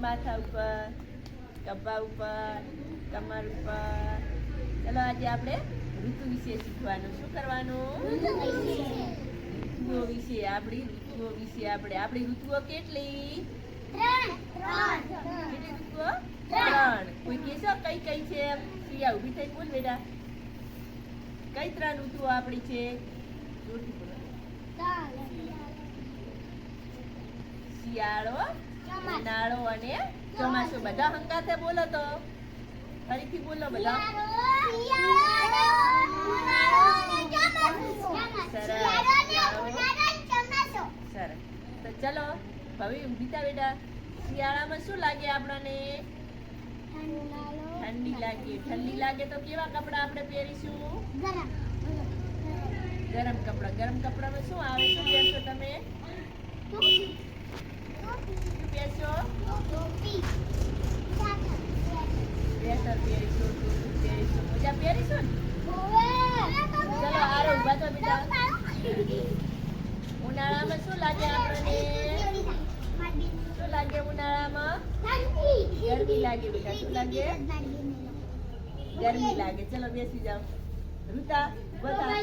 માથા ઉપર કપા ઉપર કમર ઉપર ચલો આજે આપણે ઋતુ વિશે શીખવાનું શું કરવાનું ઋતુઓ વિશે આપણી ઋતુઓ વિશે આપણે આપણી ઋતુઓ કેટલી કેટલી ઋતુઓ ત્રણ કોઈ કહેશો કઈ કઈ છે પ્રિયા ઊભી થઈ બોલ બેટા કઈ ત્રણ ઋતુઓ આપણી છે જોરથી બોલો. શિયાળો ઉનાળો અને ચોમાસું. બધા હંકાતે બોલો તો. ફરીથી બોલો બધા. સરસ. તો ચલો હવે ઊભી બેટા શિયાળામાં શું લાગે આપણને? ઠંડી લાગે. ઠંડી લાગે તો કેવા કપડા આપણે પહેરીશું? ગરમ કપડા. ગરમ કપડામાં શું આવે? શું પહેરશો તમે શું પહેરશો ગરમી લાગે બેટા ચલો બેસી જાઓ રૂતા બધા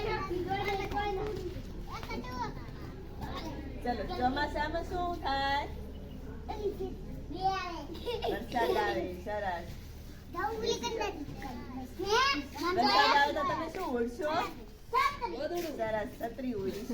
ચલો ચોમાસામાં શું થાય વરસાદ આવે સરસ તમે શું ઓઢશો સરસ. છત્રી ઓઢી